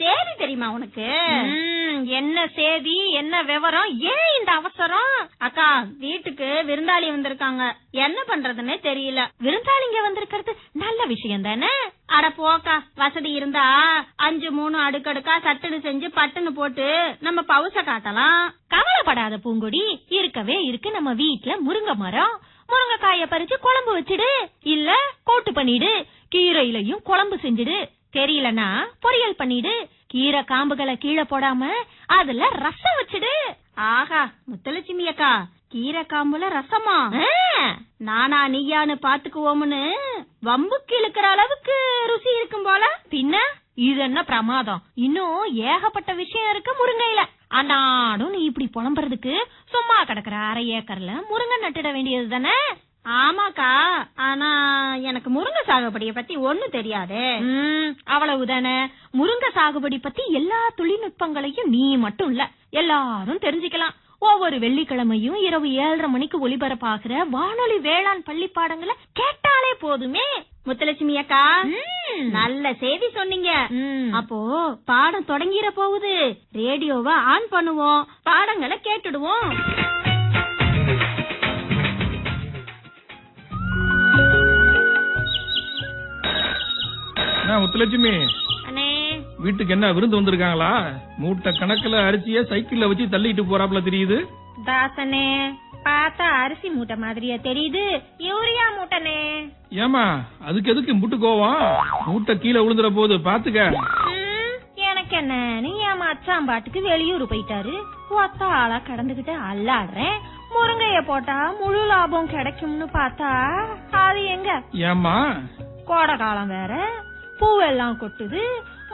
சேதி தெரியுமா உனக்கு? என்ன சேதி என்ன விவரம்? ஏன் இந்த அவசரம்? அக்கா வீட்டுக்கு விருந்தாளி வந்திருக்காங்க. என்ன பண்றதுன்னே தெரியல. விருந்தாளிங்க வந்திருக்கிறது நல்ல விஷயம் தானே? அட போக்கா வசதி இருந்தா அஞ்சு மூணு அடுக்கடுக்கா சட்டுன்னு செஞ்சு பட்டுன்னு போட்டு நம்ம பவுச காட்டலாம். கவலைப்படாத பூங்கொடி இருக்கவே இருக்கு நம்ம வீட்ல முருங்கை மரம். முருங்கைக்காய பறிச்சு குழம்பு வச்சிடு. இல்ல கூட்டு பண்ணிடு. கீரையிலையும் குழம்பு செஞ்சிடு. தெரியலனா பொரியல் பண்ணிடு. கீரை காம்புகளை கீழே போடாம அதுல ரசம் வச்சிடு. ஆஹா முத்தலட்சுமி அக்கா கீரை காம்புல ரசமா? நானா நீயான்னு பாத்துக்குவோம்னு வம்புக்கு இழுக்கிற அளவுக்கு ருசி இருக்கும் போல. பின்ன? இது என்ன பிரமாதம்? இன்னும் ஏகப்பட்ட விஷயம் இருக்கு முருங்கையில. அன்னாடும் நீ இப்படி புலம்புறதுக்கு சும்மா கிடக்குற அரை ஏக்கர்ல முருங்கை நட்டுட வேண்டியது தானே ஆமாக்கா ஆனா எனக்கு முருங்கை சாகுபடிய பத்தி ஒண்ணும் தெரியாதே. அவ்வளவுதானே முருங்கை சாகுபடி பத்தி எல்லா தொழில்நுட்பங்களையும் நீ மட்டும் இல்ல எல்லாரும் தெரிஞ்சுக்கலாம். ஒவ்வொரு வெள்ளிக்கிழமையும் இரவு ஏழரை மணிக்கு ஒளிபரப்பாகிற வானொலி வேளாண் பள்ளி பாடங்களை கேட்டாலே போதுமே. முத்தலட்சுமி அக்கா. நல்ல செய்தி சொன்னீங்க. அப்போ பாடம் தொடங்கிற போகுது. ரேடியோவை ஆன் பண்ணுவோம் பாடங்களை கேட்டுடுவோம். முத்துலட்சுமி. அண்ணே. வீட்டுக்கு என்ன விருந்து வந்திருக்காங்களா? மூட்டை கணக்குல அரிசிய சைக்கிள்ல வச்சு தள்ளிட்டு போறாப்புல தெரியுது? தாசனே பார்த்தா அரிசி மூட்டை மாதிரியா தெரியுது. யூரியா மூட்டைனே ஏமா அதுக்கு எதுக்கு முட்டு கோவம்? மூட்டை கீழே விழுந்துற போது பாத்துக்க. ம், எனக்கு என்ன? நீ என் மச்சான் பாட்டுக்கு வெளியூர் போயிட்டாரு? ஒத்த ஆளா கடந்துகிட்டு அல்லாடுறேன். முருங்கைய போட்டா முழு லாபம் கிடைக்கும்னு பார்த்தா அது எங்க? ஏமா கோடை காலம் வேற. பூவெல்லாம் கொட்டுது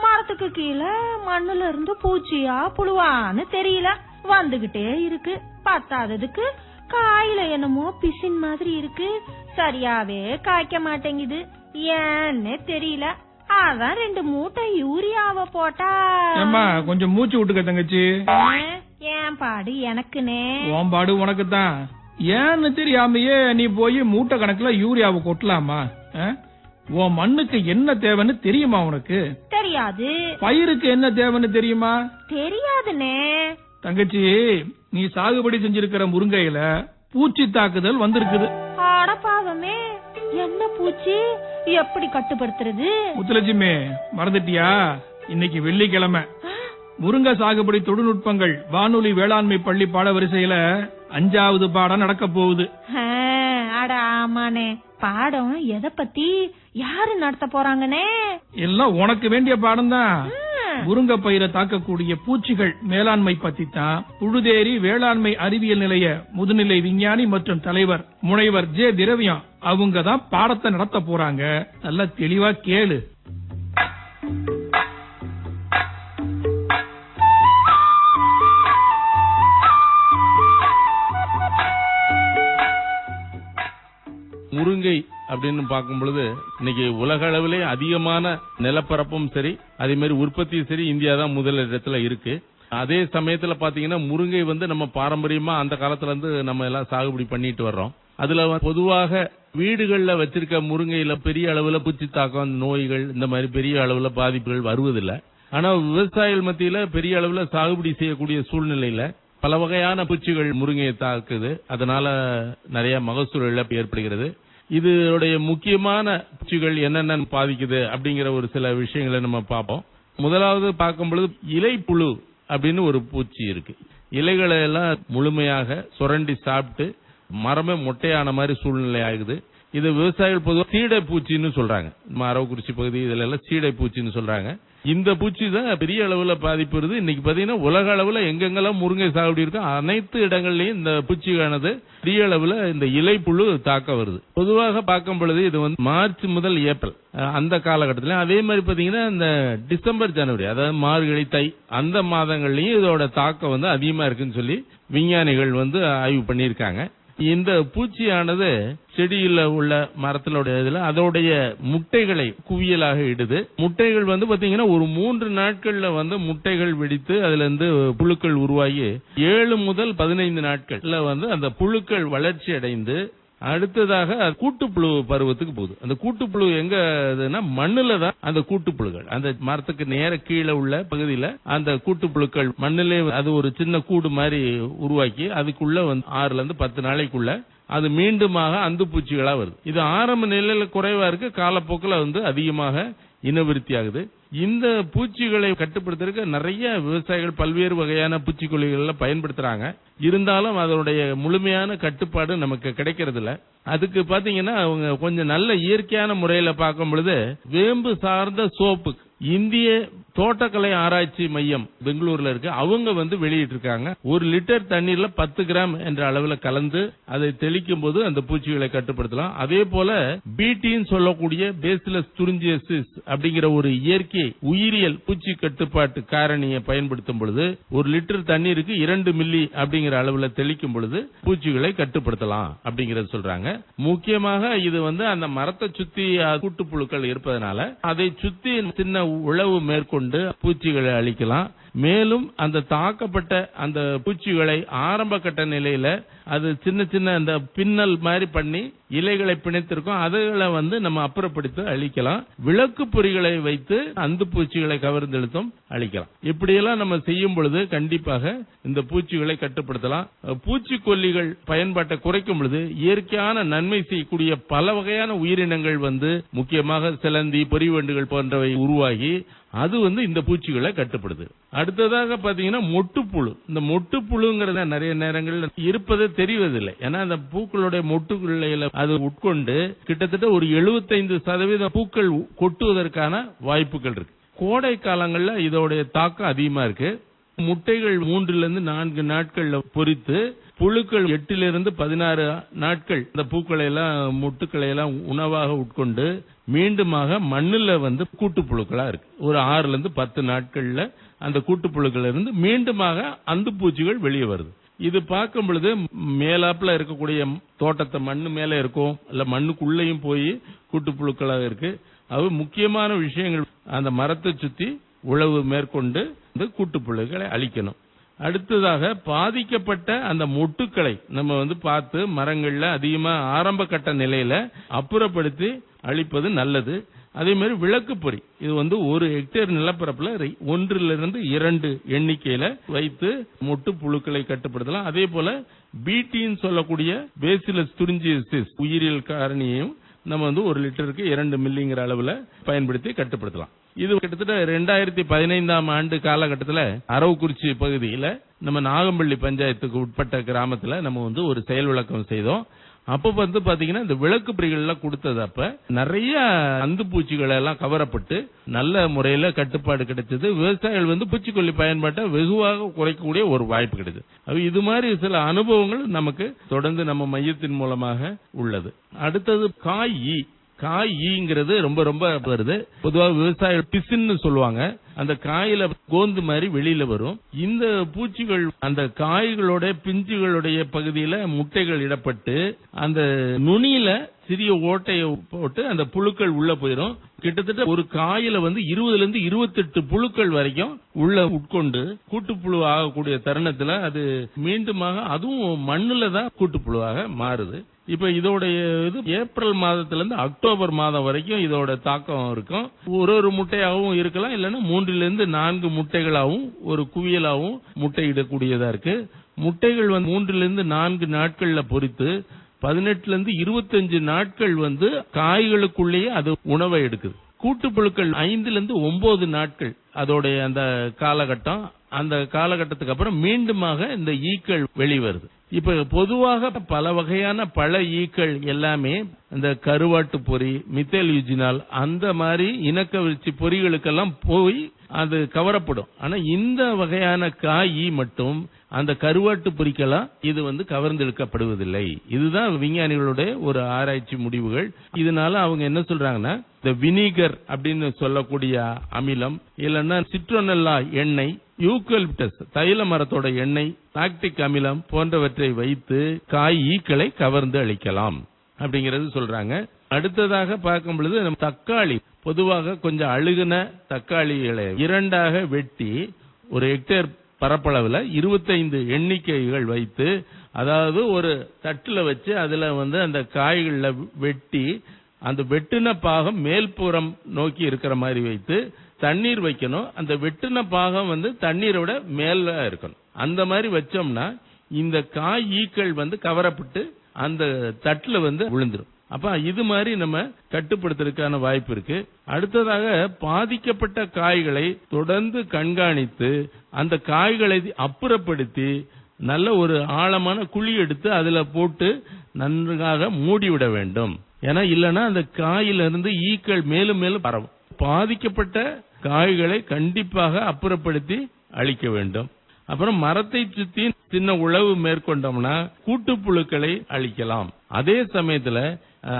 மரத்துக்கு கீழே மண்ணுல இருந்து பூச்சியா புழுவான்னு தெரியல. வந்துகிட்டே இருக்கு. பத்தாததுக்கு காயில என்னமோ பிசின் மாதிரி இருக்கு. சரியாவே காய்க்க மாட்டேங்குது. ஏன்னு தெரியல. அதான் ரெண்டு மூட்டை யூரியாவை போட்டா. ஏமா கொஞ்சம் மூச்சு விட்டுக்க தங்கச்சி. ஏன்? பாடு? எனக்குனே. ஓம்பாடு உனக்கு தான் ஏன்னு தெரியாமையே நீ போய் மூட்டை கணக்குல யூரியாவை கொட்டலாமா? உன் மண்ணுக்கு என்ன தேவைன்னு தெரியுமா உனக்கு? தெரியாது. பயிருக்கு என்ன தேவைன்னு தெரியுமா? தெரியாதுனே தங்கச்சி நீ சாகுபடி செஞ்சிருக்கிற முருங்கையில பூச்சி தாக்குதல் வந்திருக்குது. பாவமே. என்ன பூச்சி? எப்படி கட்டுப்படுத்துறது? முத்துலட்சுமி மறந்துட்டியா? இன்னைக்கு வெள்ளிக்கிழமை. முருங்கை சாகுபடி தொழில்நுட்பங்கள் வானொலி வேளாண்மை பள்ளி பாடவரிசையில அஞ்சாவது பாடம் நடக்க போகுது. ஆமாண்ணே பாடம் எதை பத்தி? யாரு நடத்த போறாங்கண்ணே எல்லாம் உனக்கு வேண்டிய பாடம் தான் முருங்கை பயிரை தாக்கக்கூடிய பூச்சிகள் மேலாண்மை பத்தி தான் புழுதேரி வேளாண்மை அறிவியல் நிலைய முதுநிலை விஞ்ஞானி மற்றும் தலைவர் முனைவர் ஜே. திரவியம் அவங்க தான் பாடத்தை நடத்த போறாங்க. நல்லா தெளிவா கேளு. முருங்கை அப்படின்னு பார்க்கும் பொழுது இன்னைக்கு உலக அளவிலே அதிகமான நிலப்பரப்பும் சரி அதே மாதிரி உற்பத்தியும் சரி இந்தியா தான் முதல் இடத்துல இருக்கு. அதே சமயத்துல பாத்தீங்கன்னா முருங்கை வந்து நம்ம பாரம்பரியமா அந்த காலத்துல இருந்து நம்ம எல்லாம் சாகுபடி பண்ணிட்டு வர்றோம். அதுல பொதுவாக வீடுகள்ல வச்சிருக்க முருங்கையில பெரிய அளவுல பூச்சி தாக்கம் நோய்கள் இந்த மாதிரி பெரிய அளவுல பாதிப்புகள் வருவதில்லை. ஆனா விவசாயிகள் மத்தியில பெரிய அளவுல சாகுபடி செய்யக்கூடிய சூழ்நிலையில பல வகையான பூச்சிகள் முருங்கையை தாக்குது. அதனால நிறைய மகசூல் இழப்பு ஏற்படுகிறது. இதோடைய முக்கியமான பூச்சிகள் என்னென்ன பாதிக்குது அப்படிங்கிற ஒரு சில விஷயங்களை நம்ம பார்ப்போம். முதலாவது பார்க்கும் பொழுது இலைப்புழு அப்படின்னு ஒரு பூச்சி இருக்கு. இலைகளை எல்லாம் முழுமையாக சுரண்டி சாப்பிட்டு மரமே மொட்டையான மாதிரி சூழ்நிலை ஆகுது. இது விவசாயிகள் பொதுவாக சீடை பூச்சின்னு சொல்றாங்க. நம்ம அரவக்குறிச்சி பகுதி இதுல எல்லாம் சீடை பூச்சின்னு சொல்றாங்க. இந்த பூச்சி தான் பெரிய அளவுல பாதிப்பு வருது இன்னைக்கு பாத்தீங்கன்னா உலக அளவுல எங்கெங்கெல்லாம் முருங்கை சாகுபடி இருக்கோ அனைத்து இடங்கள்லயும் இந்த பூச்சியானது பெரிய அளவுல இந்த இலை புழு தாக்க வருது. பொதுவாக பார்க்கும் பொழுது இது வந்து மார்ச் முதல் ஏப்ரல் அந்த காலகட்டத்தில. அதே மாதிரி பாத்தீங்கன்னா இந்த டிசம்பர் ஜனவரி அதாவது மார்கழி தை அந்த மாதங்கள்லயும் இதோட தாக்கம் வந்து அதிகமா இருக்குன்னு சொல்லி விஞ்ஞானிகள் வந்து ஆய்வு பண்ணியிருக்காங்க. இந்த பூச்சியானது செடியில் உள்ள மரத்தினுடைய இதில் அதோடைய முட்டைகளை குவியலாக இடுது. முட்டைகள் வந்து பாத்தீங்கன்னா ஒரு மூன்று நாட்கள்ல வந்து முட்டைகள் வெடித்து அதுல இருந்து புழுக்கள் உருவாகி ஏழு முதல் பதினைந்து நாட்கள்ல வந்து அந்த புழுக்கள் வளர்ச்சி அடைந்து அடுத்ததாக கூட்டுப்புழு பருவத்துக்கு போகுது. அந்த கூட்டுப்புழு எங்க இதுன்னா மண்ணுல தான் அந்த கூட்டுப்புழுகள். அந்த மரத்துக்கு நேர கீழே உள்ள பகுதியில அந்த கூட்டுப்புழுக்கள் மண்ணிலே அது ஒரு சின்ன கூடு மாதிரி உருவாக்கி அதுக்குள்ள வந்து ஆறுல இருந்து பத்து நாளைக்குள்ள அது மீண்டுமாக அந்து பூச்சிகளா வருது. இது ஆரம்ப நிலையில குறைவா இருக்கு. காலப்போக்கில் வந்து அதிகமாக இனவிருத்தி ஆகுது. இந்த பூச்சிகளை கட்டுப்படுத்துறதுக்கு நிறைய விவசாயிகள் பல்வேறு வகையான பூச்சிக்கொல்லிகளை பயன்படுத்துறாங்க. இருந்தாலும் அதனுடைய முழுமையான கட்டுப்பாடு நமக்கு கிடைக்கிறது இல்ல அதுக்கு பாத்தீங்கன்னா அவங்க கொஞ்சம் நல்ல இயற்கையான முறையில பார்க்கும் பொழுது வேம்பு சார்ந்த சோப்பு இந்திய தோட்டக்கலை ஆராய்ச்சி மையம் பெங்களூர்ல இருக்கு. அவங்க வந்து வெளியிட்டு இருக்காங்க ஒரு லிட்டர் தண்ணீர்ல பத்து கிராம் என்ற அளவுல கலந்து அதை தெளிக்கும் போது அந்த பூச்சிகளை கட்டுப்படுத்தலாம். அதே போல பீட்டின்னு சொல்லக்கூடிய பேசிலஸ் துரிஞ்சியசிஸ் அப்படிங்கிற ஒரு இயற்கை உயிரியல் பூச்சி கட்டுப்பாட்டு காரணியை பயன்படுத்தும் பொழுது ஒரு லிட்டர் தண்ணீருக்கு இரண்டு மில்லி அப்படிங்கிற அளவுல தெளிக்கும் பொழுது பூச்சிகளை கட்டுப்படுத்தலாம் அப்படிங்கறத சொல்றாங்க. முக்கியமாக இது வந்து அந்த மரத்தை சுத்தி கூட்டுப்புழுக்கள் இருப்பதனால அதை சுத்தி சின்ன உழவு மேற்கொண்டு பூச்சிகளை அழிக்கலாம். மேலும் அந்த தாக்கப்பட்ட அந்த பூச்சிகளை ஆரம்ப கட்ட நிலையில அது சின்ன சின்ன அந்த பின்னல் மாதிரி பண்ணி இலைகளை பிணைத்திருக்கும். அதுகளை வந்து நம்ம அப்புறப்படுத்தி அழிக்கலாம். விளக்கு பொறிகளை வைத்து அந்த பூச்சிகளை கவர்ந்தெழுத்தும் அழிக்கலாம். இப்படியெல்லாம் நம்ம செய்யும் பொழுது கண்டிப்பாக இந்த பூச்சிகளை கட்டுப்படுத்தலாம். பூச்சிக்கொல்லிகள் பயன்பாட்டை குறைக்கும் பொழுது இயற்கையான நன்மை செய்யக்கூடிய பல வகையான உயிரினங்கள் வந்து முக்கியமாக சிலந்தி பொறிவண்டுகள் போன்றவை உருவாகி அது வந்து இந்த பூச்சிகளை கட்டுப்படுது. அடுத்ததாக பாத்தீங்கன்னா மொட்டுப்புழு. இந்த மொட்டுப்புழுங்கிறத நிறைய நேரங்களில் இருப்பதே தெரிவதில்லை. ஏன்னா அந்த பூக்களுடைய மொட்டுக்குள்ளையில அது உட்கொண்டு கிட்டத்தட்ட ஒரு 75% சதவீத பூக்கள் கொட்டுவதற்கான வாய்ப்புகள் இருக்கு. கோடை காலங்களில் இதோடைய தாக்கம் அதிகமா இருக்கு. முட்டைகள் மூன்றுல இருந்து நான்கு நாட்கள்ல பொறித்து புழுக்கள் எட்டிலிருந்து பதினாறு நாட்கள் இந்த பூக்களை எல்லாம் முட்டுக்களை எல்லாம் உணவாக உட்கொண்டு மீண்டுமாக மண்ணில் வந்து கூட்டுப்புழுக்களா இருக்கு. ஒரு ஆறுல இருந்து பத்து நாட்கள்ல அந்த கூட்டுப்புழுக்கள் இருந்து மீண்டுமாக அந்து பூச்சிகள் வெளியே வருது. இது பார்க்கும் பொழுது மேலாப்புல இருக்கக்கூடிய தோட்டத்தை மண்ணு மேல இருக்கும் இல்ல மண்ணுக்குள்ளேயும் போய் கூட்டுப்புழுக்களாக இருக்கு. அது முக்கியமான விஷயங்கள். அந்த மரத்தை சுத்தி உழவு மேற்கொண்டு இந்த கூட்டுப்புழுக்களை அழிக்கணும். அடுத்ததாக பாதிக்கப்பட்ட அந்த மொட்டுக்களை நம்ம வந்து பார்த்து மரங்கள்ல அதிகமா ஆரம்ப கட்ட நிலையில அப்புறப்படுத்தி அழிப்பது நல்லது. அதே மாதிரி விளக்கு பொறி. இது வந்து ஒரு ஹெக்டேர் நிலப்பரப்புல ரை- ஒன்றிலிருந்து இரண்டு எண்ணிக்கையில வைத்து மொட்டு புழுக்களை கட்டுப்படுத்தலாம். அதே போல பிடின்னு சொல்லக்கூடிய பேசிலஸ் துரிஞ்சியசிஸ் உயிரியல் காரணியையும் நம்ம வந்து ஒரு லிட்டருக்கு இரண்டு மில்லிங்கிற அளவுல பயன்படுத்தி கட்டுப்படுத்தலாம். இது கிட்டத்தட்ட ரெண்டாயிரத்தி பதினைந்தாம் ஆண்டு காலகட்டத்தில் அரவக்குறிச்சி பகுதியில் நம்ம நாகம்பள்ளி பஞ்சாயத்துக்கு உட்பட்ட கிராமத்தில் நம்ம வந்து ஒரு செயல் விளக்கம் செய்தோம். அப்ப வந்து பாத்தீங்கன்னா இந்த விளக்கு பிரிகள்லாம் கொடுத்தது அப்ப நிறைய அந்து பூச்சிகள் எல்லாம் கவரப்பட்டு நல்ல முறையில கட்டுப்பாடு கிடைச்சது. விவசாயிகள் வந்து பூச்சிக்கொல்லி பயன்பாட்டை வெகுவாக குறைக்கக்கூடிய ஒரு வாய்ப்பு கிடைச்சது இது மாதிரி சில அனுபவங்கள் நமக்கு தொடர்ந்து நம்ம மையத்தின் மூலமாக உள்ளது. அடுத்தது காய். காய் ஈங்கிறது ரொம்ப ரொம்ப வருது. பொதுவாக விவசாய பிசின்னு சொல்லுவாங்க. அந்த காயில கோந்து மாதிரி வெளியில வரும். இந்த பூச்சிகள் அந்த காய்களோட பிஞ்சுகளுடைய பகுதியில முட்டைகள் இடப்பட்டு அந்த நுனியில சிறிய ஓட்டையை போட்டு அந்த புழுக்கள் உள்ள போயிடும் கிட்டத்தட்ட ஒரு காயில வந்து இருபதுல இருந்து இருபத்தெட்டு புழுக்கள் வரைக்கும் உள்ள உட்கொண்டு கூட்டுப்புழு ஆகக்கூடிய தருணத்துல அது மீண்டுமாக அதுவும் மண்ணுல தான் கூட்டுப்புழுவாக மாறுது. இப்ப இதோடைய இது ஏப்ரல் மாதத்துல இருந்து அக்டோபர் மாதம் வரைக்கும் இதோட தாக்கம் இருக்கும். ஒரு ஒரு முட்டையாகவும் இருக்கலாம் இல்லைன்னா மூன்றிலிருந்து இருந்து நான்கு முட்டைகளாகவும் ஒரு குவியலாகவும் முட்டையிடக்கூடியதா இருக்கு. முட்டைகள் வந்து மூன்றிலிருந்து நான்கு நாட்கள்ல பொறித்து பதினெட்டுல இருந்து இருபத்தஞ்சு நாட்கள் வந்து காய்களுக்குள்ளேயே அது உணவை எடுக்குது. கூட்டுப்புழுக்கள் ஐந்துல இருந்து ஒன்பது நாட்கள் அதோடைய அந்த காலகட்டம். அந்த காலகட்டத்துக்கு அப்புறம் மீண்டுமாக இந்த ஈக்கள் வெளிவருது. இப்ப பொதுவாக பல வகையான பழ ஈக்கள் எல்லாமே இந்த கருவாட்டு பொறி மித்தேல் யூஜினால் அந்த மாதிரி இனக்கவர்ச்சி பொறிகளுக்கெல்லாம் போய் அது கவரப்படும். ஆனா இந்த வகையான காய் மட்டும் அந்த கருவாட்டு பொறிக்கெல்லாம் இது வந்து கவர்ந்தெடுக்கப்படுவதில்லை. இதுதான் விஞ்ஞானிகளுடைய ஒரு ஆராய்ச்சி முடிவுகள். இதனால அவங்க என்ன சொல்றாங்கன்னா இந்த வினிகர் அப்படின்னு சொல்லக்கூடிய அமிலம் இல்லைன்னா சிட்ரோனல்லா எண்ணெய் யூக்கலிப்டஸ் தைல மரத்தோட எண்ணெய் லாக்டிக் அமிலம் போன்றவற்றை வைத்து காய் ஈக்களை கவர்ந்து அளிக்கலாம் அப்படிங்கறது சொல்றாங்க. அடுத்ததாக பார்க்கும் பொழுது நம்ம தக்காளி பொதுவாக கொஞ்சம் அழுகுன தக்காளிகளை இரண்டாக வெட்டி ஒரு ஹெக்டேர் பரப்பளவுல இருபத்தைந்து எண்ணிக்கைகள் வைத்து அதாவது ஒரு தட்டுல வச்சு அதுல வந்து அந்த காய்களில் வெட்டி அந்த வெட்டின பாகம் மேல்புறம் நோக்கி இருக்கிற மாதிரி வைத்து தண்ணீர் வைக்கணும். அந்த வெட்டின பாகம் வந்து தண்ணீரை விட மேல இருக்கணும். அந்த மாதிரி வச்சோம்னா இந்த காய் ஈக்கள் வந்து கவரப்பட்டு அந்த தட்டுல வந்து விழுந்துடும் அப்ப இது மாதிரி நம்ம கட்டுப்படுத்துறதுக்கான வாய்ப்பு இருக்கு. அடுத்ததாக பாதிக்கப்பட்ட காய்களை தொடர்ந்து கண்காணித்து அந்த காய்களை அப்புறப்படுத்தி நல்ல ஒரு ஆழமான குழி எடுத்து அதுல போட்டு நன்றாக மூடிவிட வேண்டும். ஏன்னா இல்லைன்னா அந்த காயிலிருந்து ஈக்கள் மேலும் மேலும் பரவும். பாதிக்கப்பட்ட காய்களை கண்டிப்பாக அப்புறப்படுத்தி அழிக்க வேண்டும். அப்புறம் மரத்தை சுத்தி சின்ன உழவு மேற்கொண்டோம்னா கூட்டுப்புழுக்களை அழிக்கலாம். அதே சமயத்துல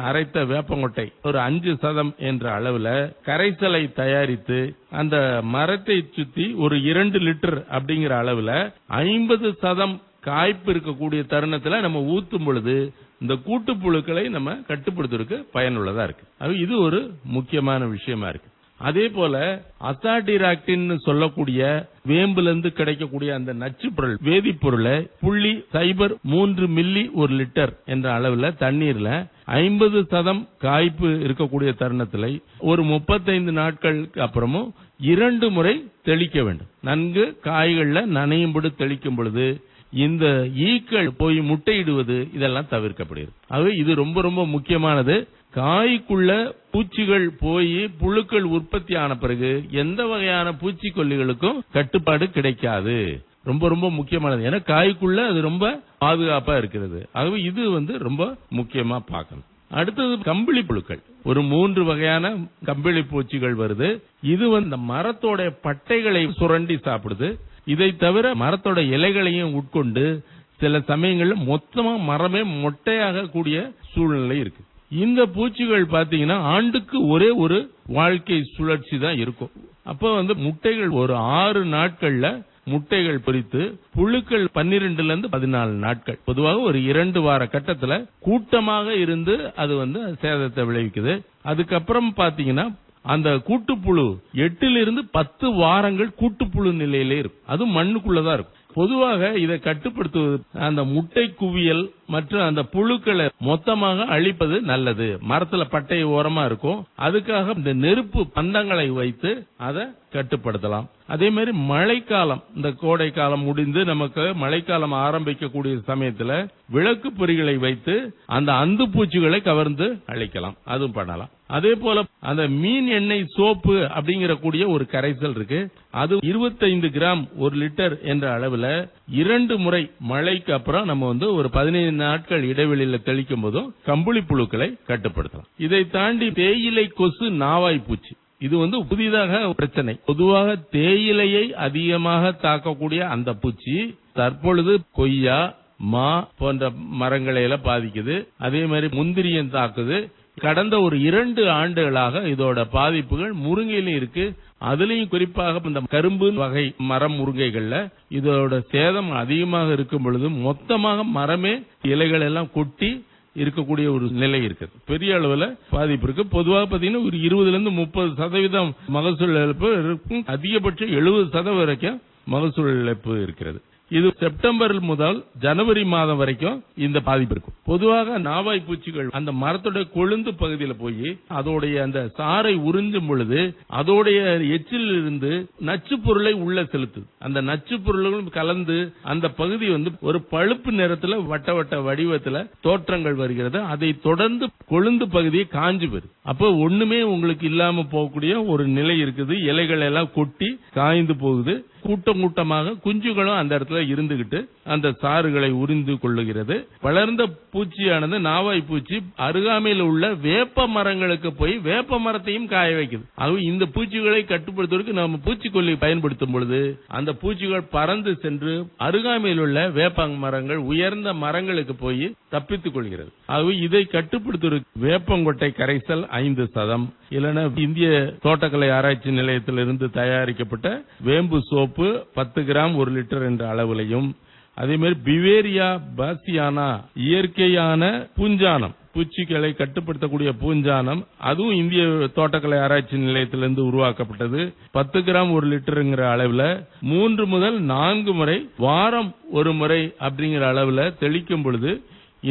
அரைத்த வேப்பங்கொட்டை ஒரு அஞ்சு சதம் என்ற அளவுல கரைசலை தயாரித்து அந்த மரத்தை சுத்தி ஒரு இரண்டு லிட்டர் அப்படிங்கிற அளவுல ஐம்பது சதம் காய்ப்பு இருக்கக்கூடிய தருணத்துல நம்ம ஊத்தும் பொழுது இந்த கூட்டுப்புழுக்களை நம்ம கட்டுப்படுத்துறதுக்கு பயனுள்ளதா இருக்கு. அது இது ஒரு முக்கியமான விஷயமா இருக்கு. அதே போல அசாடிராக்டின் சொல்லக்கூடிய வேம்புல இருந்து கிடைக்கக்கூடிய அந்த நச்சு பொருள் வேதிப்பொருளை புள்ளி சைபர் மூன்று மில்லி ஒரு லிட்டர் என்ற அளவுல தண்ணீர்ல ஐம்பது சதம் காய்ப்பு இருக்கக்கூடிய தருணத்துல ஒரு முப்பத்தைந்து நாட்களுக்கு அப்புறமும் இரண்டு முறை தெளிக்க வேண்டும். நன்கு காய்கள்ல நனையும்படி தெளிக்கும் பொழுது இந்த ஈக்கள் போய் முட்டையிடுவது இதெல்லாம் தவிர்க்கப்படுகிறது. ஆகவே இது ரொம்ப ரொம்ப முக்கியமானது. காய்க்குள்ள பூச்சிகள் போய் புழுக்கள் உற்பத்தி ஆன பிறகு எந்த வகையான பூச்சிக்கொல்லிகளுக்கும் கட்டுப்பாடு கிடைக்காது. ரொம்ப ரொம்ப முக்கியமானது. ஏன்னா காய்க்குள்ள அது ரொம்ப பாதுகாப்பா இருக்கிறது. ஆகவே இது வந்து ரொம்ப முக்கியமா பார்க்கணும். அடுத்தது கம்பிளி புழுக்கள். ஒரு மூன்று வகையான கம்பிளி பூச்சிகள் வருது. இது வந்து மரத்தோட பட்டைகளை சுரண்டி சாப்பிடுது. இதை தவிர மரத்தோட இலைகளையும் உட்கொண்டு சில சமயங்கள்ல மொத்தமா மரமே மொட்டையாக கூடிய சூழ்நிலை இருக்கு. இந்த பூச்சிகள் பாத்தீங்கன்னா ஆண்டுக்கு ஒரே ஒரு வாழ்க்கை சுழற்சி தான் இருக்கும். அப்ப வந்து முட்டைகள் ஒரு ஆறு நாட்கள்ல முட்டைகள் பொறித்து புழுக்கள் பன்னிரெண்டுல இருந்து பதினாலு நாட்கள். பொதுவாக ஒரு இரண்டு வார கட்டத்துல கூட்டமாக இருந்து அது வந்து சேதத்தை விளைவிக்குது. அதுக்கப்புறம் பாத்தீங்கன்னா அந்த கூட்டுப்புழு எட்டுல இருந்து பத்து வாரங்கள் கூட்டுப்புழு நிலையிலே இருக்கும். அது மண்ணுக்குள்ளதான் இருக்கும். பொதுவாக இதை கட்டுப்படுத்துவது அந்த முட்டை குவியல் மற்றும் அந்த புழுக்களை மொத்தமாக அழிப்பது நல்லது. மரத்துல பட்டை ஓரமா இருக்கும். அதுக்காக இந்த நெருப்பு பந்தங்களை வைத்து அதை கட்டுப்படுத்தலாம். அதே மாதிரி மழைக்காலம் இந்த கோடை காலம் முடிந்து நமக்கு மழைக்காலம் ஆரம்பிக்கக்கூடிய சமயத்துல விளக்கு பொறிகளை வைத்து அந்த அந்து பூச்சிகளை கவர்ந்து அழிக்கலாம். அதுவும் பண்ணலாம். அதே போல அந்த மீன் எண்ணெய் சோப்பு அப்படிங்கிற கூடிய ஒரு கரைசல் இருக்கு. அது 25 கிராம் ஒரு லிட்டர் என்ற அளவுல இரண்டு முறை மழைக்கு அப்புறம் நம்ம வந்து ஒரு பதினைந்து நாட்கள் இடைவெளியில தெளிக்கும் போதும் கம்புளி புழுக்களை கட்டுப்படுத்தலாம். இதை தாண்டி தேயிலை கொசு நாவாய் பூச்சி. இது வந்து புதிதாக பிரச்சனை. பொதுவாக தேயிலையை அதிகமாக தாக்கக்கூடிய அந்த பூச்சி தற்பொழுது கொய்யா மா போன்ற மரங்களை எல்லாம் பாதிக்குது. அதே மாதிரி முந்திரியம் தாக்குது. கடந்த ஒரு இரண்டு ஆண்டுகளாக இதோட பாதிப்புகள் முருங்கையிலும் இருக்கு அதுலயும் குறிப்பாக இந்த கரும்பு வகை மரம் முருங்கைகள்ல இதோட சேதம் அதிகமாக இருக்கும் பொழுது மொத்தமாக மரமே இலைகள் எல்லாம் கொட்டி இருக்கக்கூடிய ஒரு நிலை இருக்குது. பெரிய அளவுல பாதிப்பு இருக்கு. பொதுவாக பாத்தீங்கன்னா ஒரு இருபதுல இருந்து முப்பது சதவீதம் மகசூல் இழப்பு இருக்கும். அதிகபட்சம் எழுபது சதவீதம் வரைக்கும் மகசூல் இழப்பு இருக்கிறது. இது செப்டம்பர் முதல் ஜனவரி மாதம் வரைக்கும் இந்த பாதிப்பு இருக்கும். பொதுவாக நாவாய் பூச்சிகள் அந்த மரத்தோட கொழுந்து பகுதியில் போய் அதோடைய அந்த சாரை உறிஞ்சும் பொழுது அதோடைய எச்சில் இருந்து நச்சு பொருளை உள்ள செலுத்துது. அந்த நச்சு பொருள்களும் கலந்து அந்த பகுதி வந்து ஒரு பழுப்பு நிறத்துல வட்ட வட்ட வடிவத்துல தோற்றங்கள் வருகிறது. அதை தொடர்ந்து கொழுந்து பகுதியை காஞ்சு வருது அப்போ ஒண்ணுமே உங்களுக்கு இல்லாம போகக்கூடிய ஒரு நிலை இருக்குது. இலைகள் எல்லாம் கொட்டி காய்ந்து போகுது. கூட்டம் கூட்டமாக குஞ்சுகளும் அந்த இடத்துல இருந்துகிட்டு அந்த சாறுகளை உறிந்து கொள்ளுகிறது. வளர்ந்த பூச்சியானது நாவாய் பூச்சி அருகாமையில் உள்ள வேப்ப மரங்களுக்கு போய் வேப்ப மரத்தையும் காய வைக்குது. ஆகவே இந்த பூச்சிகளை கட்டுப்படுத்துவதற்கு நம்ம பூச்சிக்கொல்லி பயன்படுத்தும் பொழுது அந்த பூச்சிகள் பறந்து சென்று அருகாமையில் உள்ள வேப்ப மரங்கள் உயர்ந்த மரங்களுக்கு போய் தப்பித்துக் கொள்கிறது. ஆகவே இதை கட்டுப்படுத்துவதற்கு வேப்பங்கொட்டை கரைசல் ஐந்து சதம். இல்லைன்னா இந்திய தோட்டக்கலை ஆராய்ச்சி நிலையத்திலிருந்து தயாரிக்கப்பட்ட வேம்பு சோப்பு பத்து கிராம் ஒரு லிட்டர் என்ற அளவிலையும் அதே மாதிரி பிவேரியா பாசியானா இயற்கையான பூஞ்சானம் பூச்சிகளை கட்டுப்படுத்தக்கூடிய பூஞ்சானம் அதுவும் இந்திய தோட்டக்கலை ஆராய்ச்சி நிலையத்திலிருந்து உருவாக்கப்பட்டது. பத்து கிராம் ஒரு லிட்டருங்கிற அளவுல மூன்று முதல் நான்கு முறை வாரம் ஒரு முறை அப்படிங்கிற அளவுல தெளிக்கும் பொழுது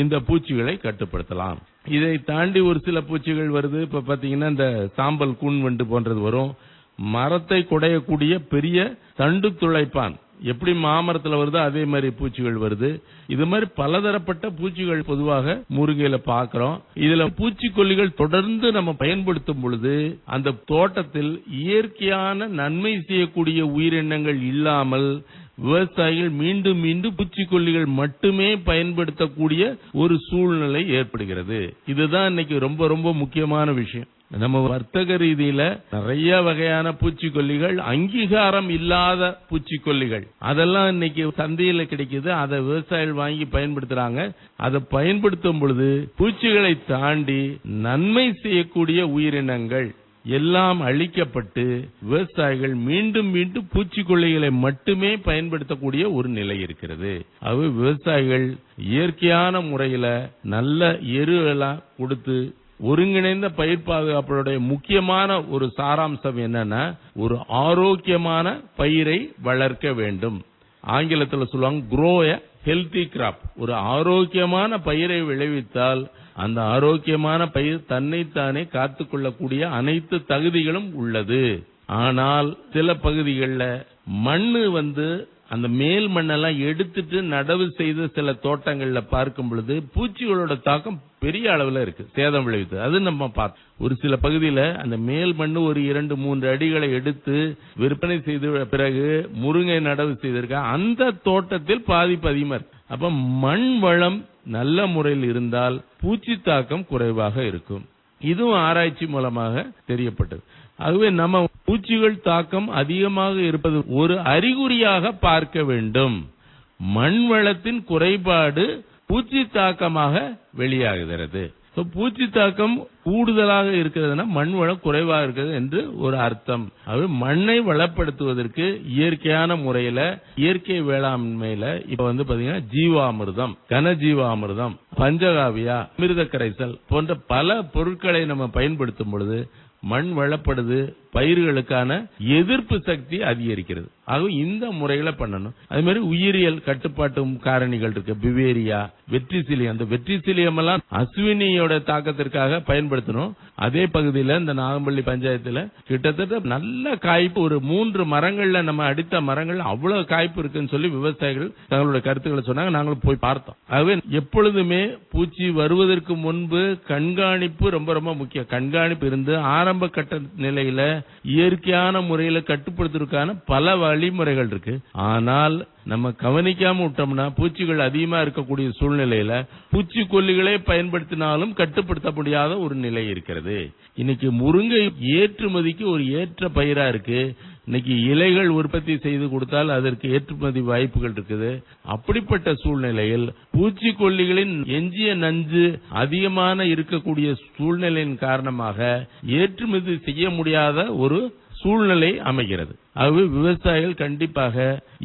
இந்த பூச்சிகளை கட்டுப்படுத்தலாம். இதை தாண்டி ஒரு சில பூச்சிகள் வருது. இப்ப பாத்தீங்கன்னா இந்த சாம்பல் கூன் வண்டு போன்றது வரும். மரத்தை குடையக்கூடிய பெரிய தண்டு துளைப்பான். எப்படி மாமரத்துல வருதோ அதே மாதிரி பூச்சிகள் வருது. இது மாதிரி பலதரப்பட்ட பூச்சிகள் பொதுவாக முருங்கையில பாக்குறோம். இதுல பூச்சிக்கொல்லிகள் தொடர்ந்து நம்ம பயன்படுத்தும் பொழுது அந்த தோட்டத்தில் இயற்கையான நன்மை செய்யக்கூடிய உயிரினங்கள் இல்லாமல் விவசாயிகள் மீண்டும் மீண்டும் பூச்சிக்கொல்லிகள் மட்டுமே பயன்படுத்தக்கூடிய ஒரு சூழ்நிலை ஏற்படுகிறது. இதுதான் இன்னைக்கு ரொம்ப ரொம்ப முக்கியமான விஷயம். நம்ம வர்த்தக ரீதியில நிறைய வகையான பூச்சிக்கொல்லிகள் அங்கீகாரம் இல்லாத பூச்சிக்கொல்லிகள். அதெல்லாம் இன்னைக்கு சந்தையில கிடைக்குது. அதை விவசாயிகள் வாங்கி பயன்படுத்துறாங்க. அதை பயன்படுத்தும் பொழுது பூச்சிகளை தாண்டி நன்மை செய்யக்கூடிய உயிரினங்கள் எல்லாம் அழிக்கப்பட்டு விவசாயிகள் மீண்டும் மீண்டும் பூச்சிக்கொல்லிகளை மட்டுமே பயன்படுத்தக்கூடிய ஒரு நிலை இருக்கிறது. அது விவசாயிகள் இயற்கையான முறையில நல்ல எருவெல்லாம் கொடுத்து ஒருங்கிணைந்த பயிர் பாதுகாப்புடைய முக்கியமான ஒரு சாராம்சம் என்னன்னா ஒரு ஆரோக்கியமான பயிரை வளர்க்க வேண்டும். ஆங்கிலத்தில் சொல்லுவாங்க குரோ எ ஹெல்தி கிராப் ஒரு ஆரோக்கியமான பயிரை விளைவித்தால் அந்த ஆரோக்கியமான பயிர் தன்னைத்தானே காத்துக்கொள்ளக்கூடிய அனைத்து தகுதிகளும் உள்ளது. ஆனால் சில பகுதிகளில் மண்ணு வந்து அந்த மேல் மண்ணெல்லாம் எடுத்துட்டு நடவு செய்த சில தோட்டங்கள்ல பார்க்கும் பொழுது பூச்சிகளோட தாக்கம் பெரிய அளவுல இருக்கு சேதம் விளைவித்து. அது நம்ம பார்த்தோம் ஒரு சில பகுதியில அந்த மேல் மண்ணு ஒரு இரண்டு மூன்று அடிகளை எடுத்து விற்பனை செய்த பிறகு முருங்கை நடவு செய்திருக்க அந்த தோட்டத்தில் பாதிப்பு அதிகமா இருக்கு. அப்ப மண் வளம் நல்ல முறையில் இருந்தால் பூச்சி தாக்கம் குறைவாக இருக்கும். இதுவும் ஆராய்ச்சி மூலமாக தெரியப்பட்டது. ஆகவே நம்ம பூச்சிகள் தாக்கம் அதிகமாக இருப்பது ஒரு அறிகுறியாக பார்க்க வேண்டும். மண் வளத்தின் குறைபாடு பூச்சி தாக்கமாக வெளியாகிறது. பூச்சி தாக்கம் கூடுதலாக இருக்கிறதுனா மண் வளம் குறைவாக இருக்கிறது என்று ஒரு அர்த்தம். அது மண்ணை வளப்படுத்துவதற்கு இயற்கையான முறையில இயற்கை வேளாண்மையில இப்ப வந்து பாத்தீங்கன்னா ஜீவாமிர்தம் கன ஜீவாமிர்தம் பஞ்சகாவியா அமிர்த கரைசல் போன்ற பல பொருட்களை நம்ம பயன்படுத்தும் பொழுது மண் வளப்படுது பயிர்களுக்கான எதிர்ப்பு சக்தி அதிகரிக்கிறது. ஆக இந்த முறையில பண்ணணும். அதே மாதிரி உயிரியல் கட்டுப்பாட்டு காரணிகள் இருக்கு. பிவேரியா வெற்றிசிலியம் அந்த வெற்றிசிலியம் எல்லாம் அஸ்வினியோட தாக்கத்திற்காக பயன்படுத்தணும். அதே பகுதியில இந்த நாகம்பள்ளி பஞ்சாயத்துல கிட்டத்தட்ட நல்ல காய்ப்பு ஒரு மூன்று மரங்கள்ல நம்ம அடித்த மரங்கள் அவ்வளவு காய்ப்பு இருக்குன்னு சொல்லி விவசாயிகள் தங்களுடைய கருத்துக்களை சொன்னாங்க. நாங்களும் போய் பார்த்தோம். ஆகவே எப்பொழுதுமே பூச்சி வருவதற்கு முன்பு கண்காணிப்பு ரொம்ப ரொம்ப முக்கியம். கண்காணிப்பு இருந்து ஆரம்ப கட்ட நிலையில இயற்கையான முறையில கட்டுப்படுத்துவதற்கான பல வழிமுறைகள் இருக்கு. ஆனால் நம்ம கவனிக்காம விட்டோம்னா பூச்சிகள் அதிகமா இருக்கக்கூடிய சூழ்நிலையில பூச்சிக்கொல்லிகளை பயன்படுத்தினாலும் கட்டுப்படுத்த முடியாத ஒரு நிலை இருக்கிறது. இன்னைக்கு முருங்கை ஏற்றுமதிக்கு ஒரு ஏற்ற பயிரா இருக்கு. இன்னைக்கு இலைகள் உற்பத்தி செய்து கொடுத்தால் அதற்கு ஏற்றுமதி வாய்ப்புகள் இருக்குது. அப்படிப்பட்ட சூழ்நிலையில் பூச்சிக்கொல்லிகளின் எஞ்சிய நஞ்சு அதிகமான இருக்கக்கூடிய சூழ்நிலையின் காரணமாக ஏற்றுமதி செய்ய முடியாத ஒரு சூழ்நிலை அமைகிறது. ஆகவே விவசாயிகள் கண்டிப்பாக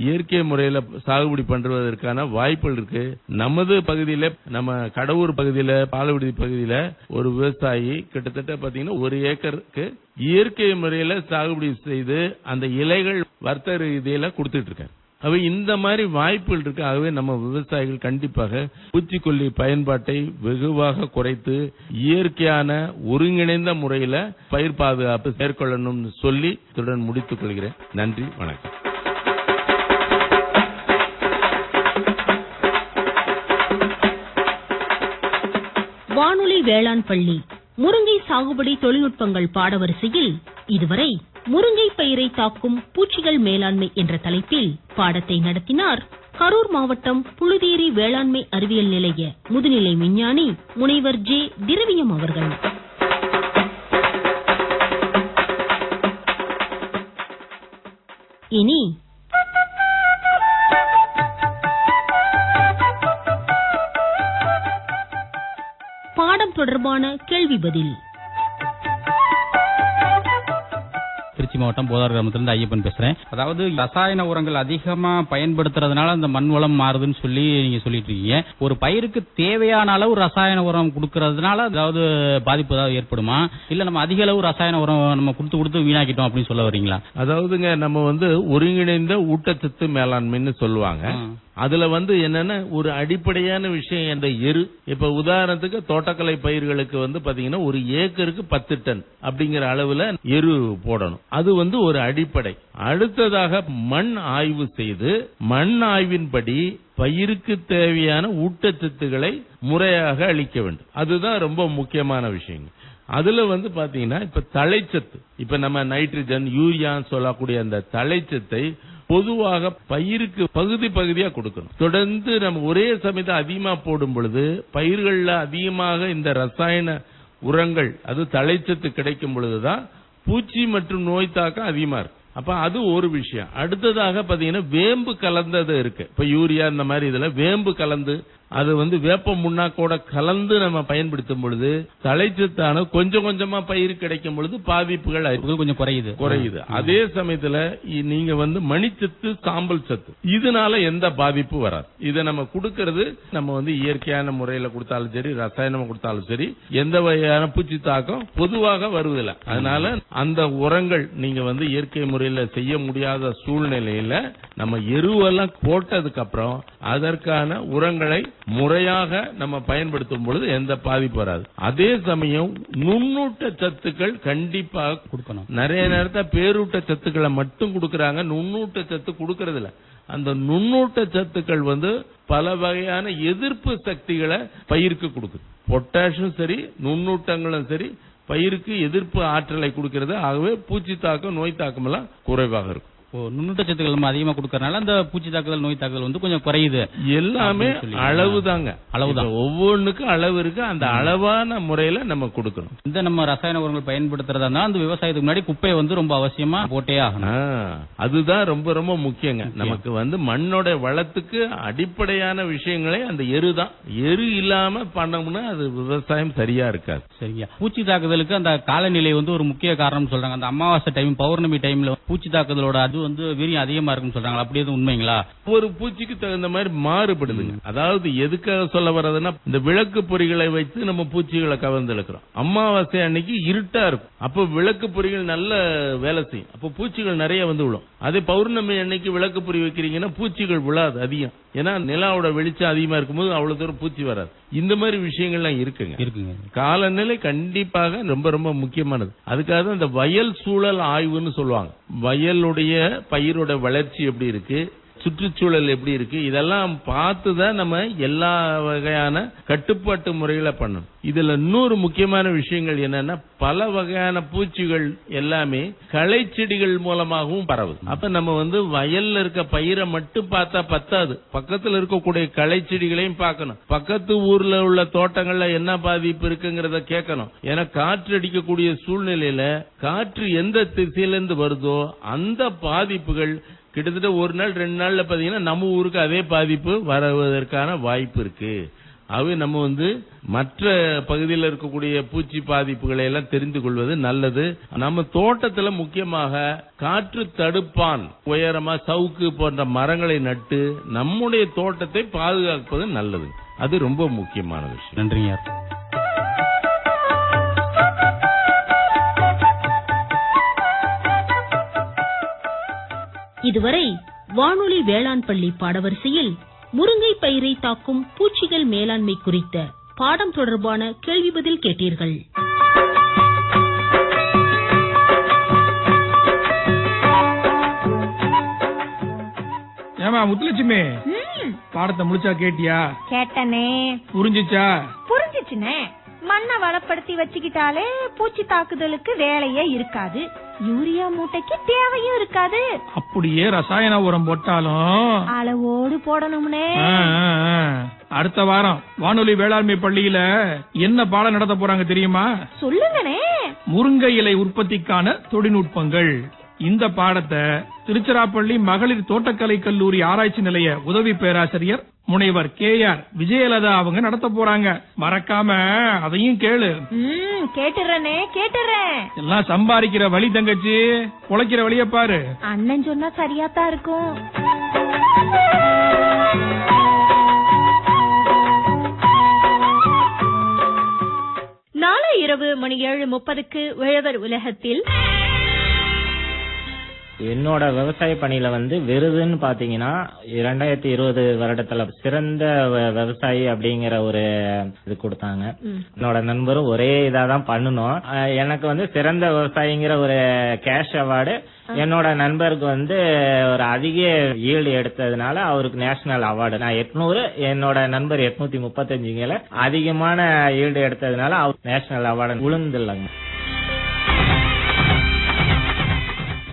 இயற்கை முறையில சாகுபடி பண்றதற்கான வாய்ப்புகள் இருக்கு. நமது பகுதியில நம்ம கடவுர் பகுதியில பாலவிடுதி பகுதியில ஒரு விவசாயி கிட்டத்தட்ட பாத்தீங்கன்னா ஒரு ஏக்கருக்கு இயற்கை முறையில சாகுபடி செய்து அந்த இலைகள் வர்த்தக ரீதியில கொடுத்துட்டு இருக்காரு. அவை இந்த மாதிரி வாய்ப்புகள் இருக்கு. ஆகவே நம்ம விவசாயிகள் கண்டிப்பாக பூச்சிக்கொல்லி பயன்பாட்டை வெகுவாக குறைத்து இயற்கையான ஒருங்கிணைந்த முறையில பயிர் பாதுகாப்பு மேற்கொள்ளணும்னு சொல்லி இத்துடன் முடித்துக் கொள்கிறேன். நன்றி வணக்கம். வானொலி வேளாண் பள்ளி. முருங்கை சாகுபடி தொழில்நுட்பங்கள் பாடவரிசையில் இதுவரை முருங்கை பயிரை தாக்கும் பூச்சிகள் மேலாண்மை என்ற தலைப்பில் பாடத்தை நடத்தினார் கரூர் மாவட்டம் புழுதேரி வேளாண்மை அறிவியல் நிலைய முதுநிலை விஞ்ஞானி முனைவர் ஜே. திரவியம் அவர்கள். இனி பாடம் தொடர்பான கேள்வி பதில். திருச்சி மாவட்டம் போதார் கிராமத்திலிருந்து ஐயப்பன் பேசுறேன். அதாவது ரசாயன உரங்கள் அதிகமா பயன்படுத்துறதுனால அந்த மண் வளம் மாறுதுன்னு சொல்லி நீங்க சொல்லிட்டு இருக்கீங்க ஒரு பயிருக்கு தேவையான அளவு ரசாயன உரம் கொடுக்கறதுனால அதாவது பாதிப்பு ஏதாவது ஏற்படுமா? இல்ல நம்ம அதிக அளவு ரசாயன உரம் நம்ம கொடுத்து கொடுத்து வீணாக்கிட்டோம் அப்படின்னு சொல்ல வரீங்களா? அதாவதுங்க நம்ம வந்து ஒருங்கிணைந்த ஊட்டச்சத்து மேலாண்மைன்னு சொல்லுவாங்க. அதுல வந்து என்னன்னா? ஒரு அடிப்படையான விஷயம் என்ற எரு. இப்ப உதாரணத்துக்கு தோட்டக்கலை பயிர்களுக்கு வந்து பாத்தீங்கன்னா ஒரு ஏக்கருக்கு பத்து டன் அப்படிங்கிற அளவுல எரு போடணும். அது வந்து ஒரு அடிப்படை. அடுத்ததாக மண் ஆய்வு செய்து மண் ஆய்வின்படி பயிருக்கு தேவையான ஊட்டச்சத்துக்களை முறையாக அளிக்க வேண்டும். அதுதான் ரொம்ப முக்கியமான விஷயங்க. அதுல வந்து பாத்தீங்கன்னா இப்ப தழைச்சத்து இப்ப நம்ம நைட்ரஜன் யூரியான்னு சொல்லக்கூடிய அந்த தழைச்சத்தை பொதுவாக பயிருக்கு பகுதி பகுதியா கொடுக்கணும். தொடர்ந்து நம்ம ஒரே சமயத்தை அதிகமா போடும் பொழுது பயிர்கள்ல அதிகமாக இந்த ரசாயன உரங்கள் அது தழைச்சத்து கிடைக்கும் பொழுதுதான் பூச்சி மற்றும் நோய் தாக்கம் அதிகமா இருக்கு. அப்ப அது ஒரு விஷயம். அடுத்ததாக பாத்தீங்கன்னா வேம்பு கலந்தது இருக்கு. இப்ப யூரியா இந்த மாதிரி இதுல வேம்பு கலந்து அது வந்து வேப்ப முன்னாக்கோட கலந்து நம்ம பயன்படுத்தும் பொழுது தலைச்சத்தான கொஞ்சம் கொஞ்சமா பயிர் கிடைக்கும் பொழுது பாதிப்புகள் கொஞ்சம் குறையுது. குறையுது. அதே சமயத்துல நீங்க வந்து மணிச்சத்து சாம்பல் சத்து. இதனால எந்த பாதிப்பு வராது. இதை நம்ம கொடுக்கறது நம்ம வந்து இயற்கையான முறையில கொடுத்தாலும் சரி ரசாயனமா கொடுத்தாலும் சரி எந்த வகையான பூச்சி தாக்கம் பொதுவாக வருவதில்லை. அதனால அந்த உரங்கள் நீங்க வந்து இயற்கை முறையில செய்ய முடியாத சூழ்நிலையில நம்ம எருவெல்லாம் போட்டதுக்கு அப்புறம் அதற்கான உரங்களை முறையாக நம்ம பயன்படுத்தும் பொழுது எந்த பாதிப்பு வராது. அதே சமயம் நுண்ணூட்ட சத்துக்கள் கண்டிப்பாக கொடுக்கணும். நிறைய நேரத்துல பேரூட்ட சத்துக்களை மட்டும் கொடுக்கறாங்க. நுண்ணூட்ட சத்து கொடுக்கறது இல்ல அந்த நுண்ணூட்ட சத்துக்கள் வந்து பல வகையான எதிர்ப்பு சக்திகளை பயிருக்கு கொடுக்குது. பொட்டாஷும் சரி நுண்ணூட்டங்களும் சரி பயிருக்கு எதிர்ப்பு ஆற்றலை கொடுக்கிறது. ஆகவே பூச்சி தாக்கம் நோய் தாக்கம் எல்லாம் குறைவாக இருக்கும். ஓ நுண்ணூட்டச்சத்துக்கள் நம்ம அதிகமா கொடுக்கறனால அந்த பூச்சி தாக்குதல் நோய் தாக்குதல் வந்து கொஞ்சம் குறையுது. எல்லாமே சொல்லி. அளவுதாங்க. அளவுதான். ஒவ்வொன்றுக்கும் அளவு இருக்கு. அந்த அளவான முறையில நம்ம கொடுக்கணும். இந்த நம்ம ரசாயன உரங்கள் பயன்படுத்துறதா இருந்தா அந்த விவசாயத்துக்கு முன்னாடி குப்பையை வந்து ரொம்ப அவசியமா போட்டே ஆகணும். அதுதான் ரொம்ப ரொம்ப முக்கியங்க. நமக்கு வந்து மண்ணோட வளத்துக்கு அடிப்படையான விஷயங்களே அந்த எரு தான். எரு இல்லாம பண்ணோம்னா அது விவசாயம் சரியா இருக்காது. சரிங்க பூச்சி தாக்குதலுக்கு அந்த காலநிலை வந்து ஒரு முக்கிய காரணம் சொல்றாங்க. அந்த அமாவாசை டைம் பௌர்ணமி டைம்ல பூச்சி தாக்குதலோட அது வந்து வீரியம் அதிகமா இருக்குன்னு சொல்றாங்க அப்படி எதுவும் உண்மைங்களா? ஒரு பூச்சிக்கு தகுந்த மாதிரி மாறுபடுதுங்க. அதாவது எதுக்காக சொல்ல வர்றதுன்னா இந்த விளக்கு பொறிகளை வைத்து நம்ம பூச்சிகளை கவர்ந்து இழுக்கிறோம் அமாவாசை அன்னைக்கு இருட்டா இருக்கும். அப்போ விளக்கு பொறிகள் நல்ல வேலை செய்யும். அப்போ பூச்சிகள் நிறைய வந்து விழும். அதே பௌர்ணமி அன்னைக்கு விளக்கு பொறி வைக்கிறீங்கன்னா பூச்சிகள் விழாது அதிகம். ஏன்னா நிலாவோட வெளிச்சம் அதிகமா இருக்கும்போது அவ்வளவு தூரம் பூச்சி வராது. இந்த மாதிரி விஷயங்கள்லாம் இருக்குங்க. இருக்குங்க. காலநிலை கண்டிப்பாக ரொம்ப ரொம்ப முக்கியமானது. அதுக்காக இந்த வயல் சூழல் ஆய்வுன்னு சொல்லுவாங்க. வயலுடைய பயிரோட வளர்ச்சி எப்படி இருக்கு? சுற்றுச்சூழல் எப்படி இருக்கு? இதெல்லாம் பார்த்து தான் நம்ம எல்லா வகையான கட்டுப்பாட்டு முறைகளை பண்ணணும். இதுல இன்னொரு முக்கியமான விஷயங்கள் என்னன்னா பல வகையான பூச்சிகள் எல்லாமே களை செடிகள் மூலமாகவும் பரவுது. அப்ப நம்ம வந்து வயல்ல இருக்க பயிரை மட்டும் பார்த்தா பத்தாது. பக்கத்துல இருக்கக்கூடிய களை செடிகளையும் பார்க்கணும். பக்கத்து ஊர்ல உள்ள தோட்டங்கள்ல என்ன பாதிப்பு இருக்குங்கிறத கேட்கணும். ஏன்னா காற்று அடிக்கக்கூடிய சூழ்நிலையில காற்று எந்த திசையில இருந்து வருதோ அந்த பாதிப்புகள் கிட்டத்தட்ட ஒரு நாள் ரெண்டு நாள்ல பாத்தீங்கன்னா நம்ம ஊருக்கு அதே பாதிப்பு வருவதற்கான வாய்ப்பு இருக்கு. ஆகவே நம்ம வந்து மற்ற பகுதியில் இருக்கக்கூடிய பூச்சி பாதிப்புகளை எல்லாம் தெரிந்து கொள்வது நல்லது. நம்ம தோட்டத்துல முக்கியமாக காற்று தடுப்பான் உயரமா சவுக்கு போன்ற மரங்களை நட்டு நம்முடைய தோட்டத்தை பாதுகாப்பது நல்லது. அது ரொம்ப முக்கியமான விஷயம். நன்றிங்க இதுவரை வானொலி வேளாண் பள்ளி பாடவரிசையில் முருங்கை பயிரை தாக்கும் பூச்சிகள் மேலாண்மை குறித்த பாடம் தொடர்பான கேள்வி பதில் கேட்டீர்கள். ஏமா முத்துலட்சுமி ம், பாடத்தை முழுச்சா கேட்டியா? கேட்டனே. புரிஞ்சுச்சா? புரிஞ்சுச்சுனே. வளப்படுத்தி வச்சுக்கிட்டாலே பூச்சி தாக்குதலுக்கு வேலையே இருக்காது. யூரியா மூட்டைக்கு தேவையும் இருக்காது. அப்படியே ரசாயன உரம் போட்டாலும் அளவோடு போடணும்னே. அடுத்த வாரம் வானொலி வேளாண்மை பள்ளியில என்ன பாடம் நடத்த போறாங்க தெரியுமா? சொல்லுங்கனே முருங்கை இலை உற்பத்திக்கான தொழில்நுட்பங்கள். இந்த பாடத்தை திருச்சிராப்பள்ளி மகளிர் தோட்டக்கலை கல்லூரி ஆராய்ச்சி நிலைய உதவி பேராசிரியர் முனைவர் கே ஆர் விஜயலதா அவங்க நடத்த போறாங்க. மறக்காம அதையும் கேளு. ம் கேட்டுறேனே கேட்டுறேன். எல்லாம் சம்பாதிக்கிற வழி தங்கச்சி பொழைக்கிற வழிய பாரு. அண்ணன் சொன்னா சரியாத்தான் இருக்கும். நாளை இரவு மணி ஏழு முப்பதுக்கு உழவர் உலகத்தில் என்னோட விவசாய பணியில வந்து விருதுன்னு பாத்தீங்கன்னா இரண்டாயிரத்தி இருபது வருடத்துல சிறந்த விவசாயி அப்படிங்கிற ஒரு இது கொடுத்தாங்க. என்னோட நண்பரும் ஒரே இதா தான் பண்ணணும் எனக்கு வந்து சிறந்த விவசாயிங்கிற ஒரு கேஷ் அவார்டு. என்னோட நண்பருக்கு வந்து ஒரு அதிக ஈல்டு எடுத்ததுனால அவருக்கு நேஷனல் அவார்டு. நான் எட்நூறு என்னோட நண்பர் எட்நூத்தி முப்பத்தஞ்சுங்கள அதிகமான ஈல்டு எடுத்ததுனால அவர் நேஷனல் அவார்டு விழுந்துள்ளங்க.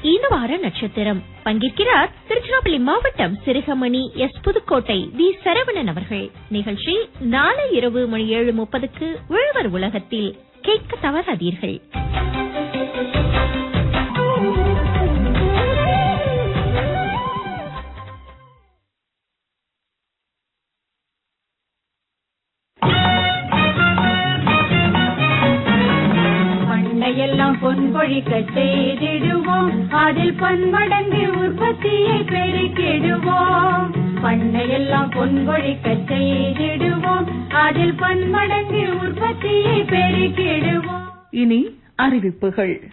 இந்த வார நட்சத்திரம். பங்கேற்கிறார் திருச்சிராப்பள்ளி மாவட்டம் சிறுகமணி எஸ் புதுக்கோட்டை வி சரவணன் அவர்கள். நிகழ்ச்சி நாளை இரவு மணி ஏழு முப்பதுக்கு உழவர் உலகத்தில். கேட்க தவறாதீர்கள். பொன் பொழிக்க அதில் பன்மடங்கு உற்பத்தியை பெருக்கிடுவோம். பண்ணையெல்லாம் பொன் செய்திடுவோம். அதில் பன்மடங்கு உற்பத்தியை பெருக்கிடுவோம். இனி அறிவிப்புகள்.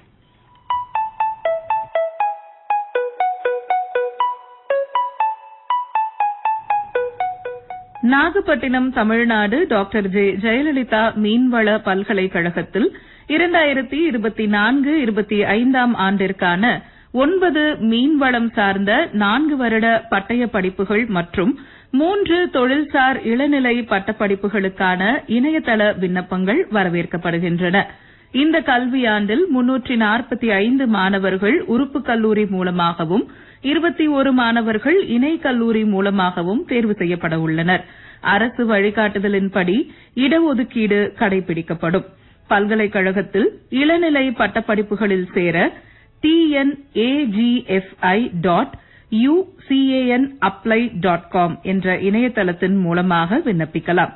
Nagapattinam Tamil Nadu doctor J. Jayalalithaa மீன்வள பல்கலைக்கழகத்தில் இரண்டாயிரத்தி இருபத்தி நான்கு இருபத்தி ஐந்தாம் ஆண்டிற்கான ஒன்பது மீன்வளம் சார்ந்த நான்கு வருட பட்டய படிப்புகள் மற்றும் மூன்று தொழில்சார் இளநிலை பட்டப்படிப்புகளுக்கான இணையதள விண்ணப்பங்கள் வரவேற்கப்படுகின்றன. இந்த கல்வியாண்டில் முன்னூற்றி நாற்பத்தி ஐந்து மாணவர்கள் உறுப்பு கல்லூரி மூலமாகவும் இருபத்தி ஒரு மாணவர்கள் இணை கல்லூரி மூலமாகவும் தேர்வு செய்யப்பட உள்ளனர். அரசு வழிகாட்டுதலின்படி இடஒதுக்கீடு கடைபிடிக்கப்படும். பல்கலைக்கழகத்தில் இளநிலை பட்டப்படிப்புகளில் சேர TNAGFI dot UCAN apply dot com என்ற இணையதளத்தின் மூலமாக விண்ணப்பிக்கலாம்.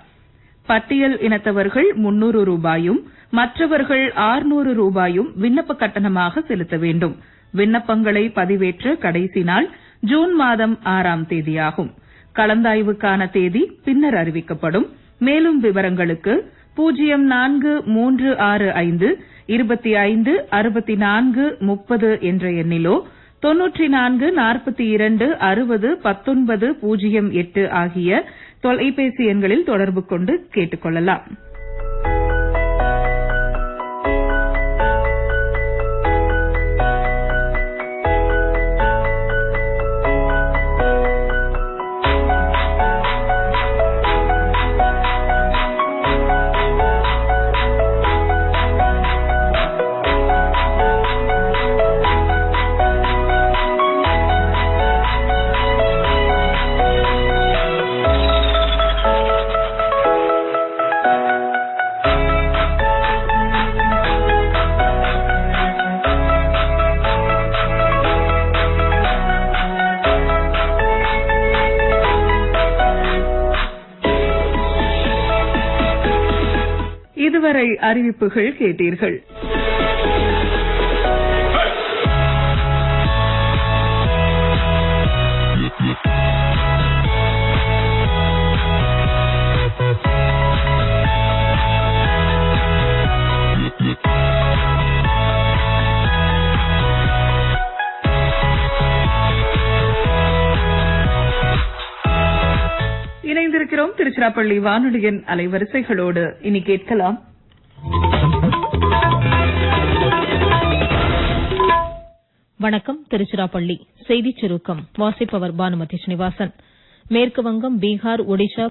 பட்டியல் இனத்தவர்கள் முன்னூறு ரூபாயும் மற்றவர்கள் ஆறுநூறு ரூபாயும் விண்ணப்ப கட்டணமாக செலுத்த வேண்டும். விண்ணப்பங்களை பதிவேற்ற கடைசி நாள் ஜூன் மாதம் ஆறாம் தேதியாகும். கலந்தாய்வுக்கான தேதி பின்னர் அறிவிக்கப்படும். மேலும் விவரங்களுக்கு பூஜ்ஜியம் நான்கு மூன்று ஆறு ஐந்து இருபத்தி ஐந்து அறுபத்தி நான்கு முப்பது என்ற எண்ணிலோ தொன்னூற்றி நான்கு நாற்பத்தி இரண்டு அறுபது பத்தொன்பது பூஜ்ஜியம் எட்டு ஆகிய தொலைபேசி எண்களில் தொடர்பு கொண்டு கேட்டுக் கொள்ளலாம் இதுவரை அறிவிப்புகள் கேட்டீர்கள். இணைந்திருக்கிறோம் திருச்சிராப்பள்ளி வானொலியின் அலைவரிசைகளோடு. இனி கேட்கலாம். வணக்கம் திருச்சிராப்பள்ளி. செய்திச் சுருக்கம். வாசிப்பவர் பானுமதி ஸ்ரீனிவாசன். மேற்கு வங்கம் பீகார் ஒடிஷா